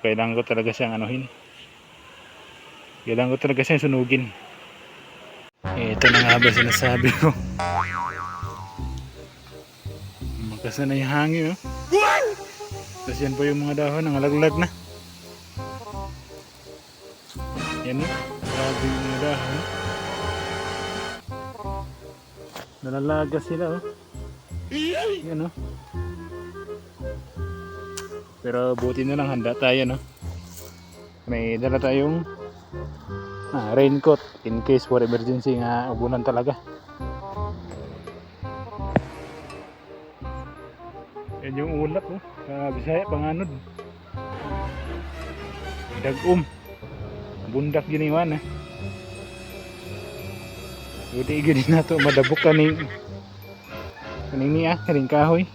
Kailangan ko talaga siyang anuhin. Kailangan ko talaga siyang sunugin. Eh, ito na nga ba sinasabi ko. Makas na yung hangin, oh. Tapos yan po yung mga dahon, nangalaglag na. Yan, oh. Grabe yung mga dahon. Nalalaga sila, oh. Yan, oh. Pero buti na lang handa tayo, no? May dala tayong ah, raincoat in case for emergency nga ubunan talaga. Yan yung ulap, oh. Sa Bisaya, panganod. Dagum. Bundak giniwan, eh. Buti gini na to, madabok kaning kaning niya, kaning kahoy.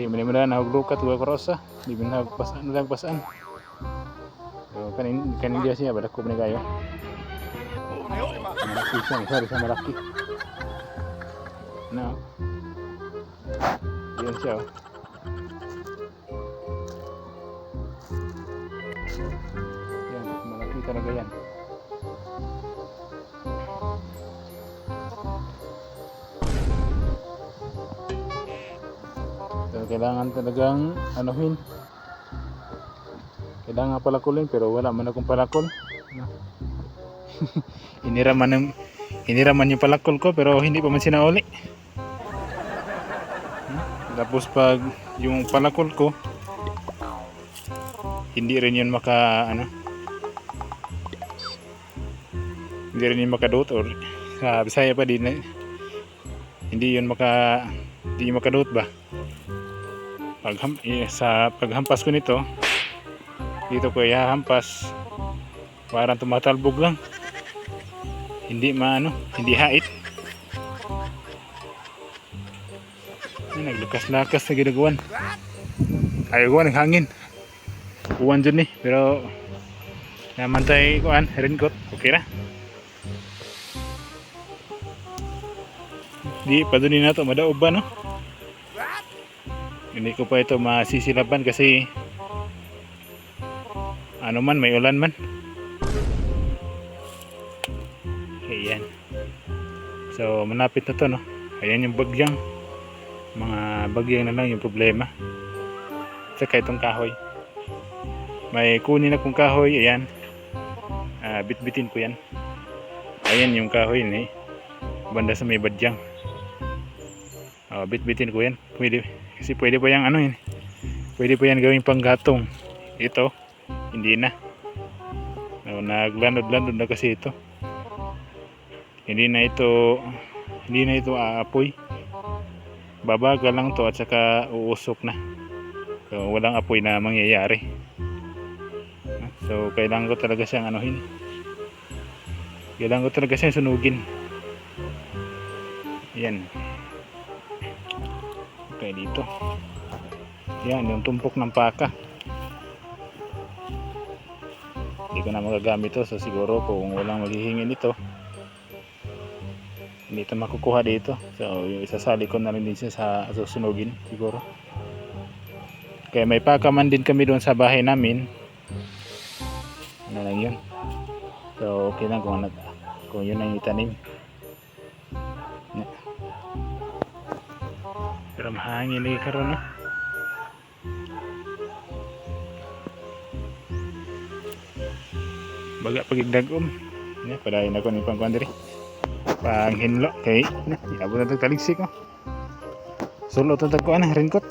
Di man mo na nahuglukat wa krosa. Di man nagpasaan nagpasaan. So kanin kanin dia siya badak ko ni kayo. Malaki siya, sorry sa malaki. No. Yan siya. oh. Yan, malaki talaga yan. Kailangan talagang anuhin. Kailangan palakulin pero wala man akong palakol. No. hiniraman ng hiniraman yung palakol ko pero hindi pa man sinauli. Tapos pag yung palakol ko hindi rin yun maka ano hindi rin yun makadot or sa Bisaya pa din eh. hindi yun maka hindi yun makadot ba pag eh, sa paghampas ko nito dito ko ihahampas. Parang tumatalbog lang. Hindi maano hindi hait. Ay, naglukas-lakas na ginagawan. Ayaw ng hangin. Uwan dyan eh pero namantay ko an raincoat. Okay na. Di pa doon na to madaob ba no hindi ko pa ito masisilaban kasi ano man may ulan man. Ayan so manapit na to no? Ayan yung bagyang. Mga bagyang na lang yung problema. Saka itong kahoy. May kunin akong kahoy ayan. Ah, bitbitin ko yan. Ayan yung kahoy ni banda sa may badyang oh, bitbitin ko yan. Pwede kasi pwede pa yung ano yun. Pwede pa yan gawing panggatong. Ito hindi na. Oh, naglandod-landod na kasi ito. Hindi na ito hindi na ito aapoy. Babagal lang to at saka uusok na. So walang apoy na mangyayari. So kailangan ko talaga siyang anuhin. Kailangan ko talaga siyang sunugin. Yan okay dito. Yan yung tumpok ng paka. Hindi ko na magagamit to so siguro kung walang maghihingi nito hindi ito makukuha dito. So isasali ko na rin din siya sa susunugin siguro. Kaya may paka man din kami doon sa bahay namin. Ano lang yun? So okay lang kung, kung yun ang itanim pero mahangin lagi karon no? Baga pagigdagom ya padayon ako ni pangkuan diri. Panghinlo kay na yabo na tag taligsik ko sulo to tag kuan raincoat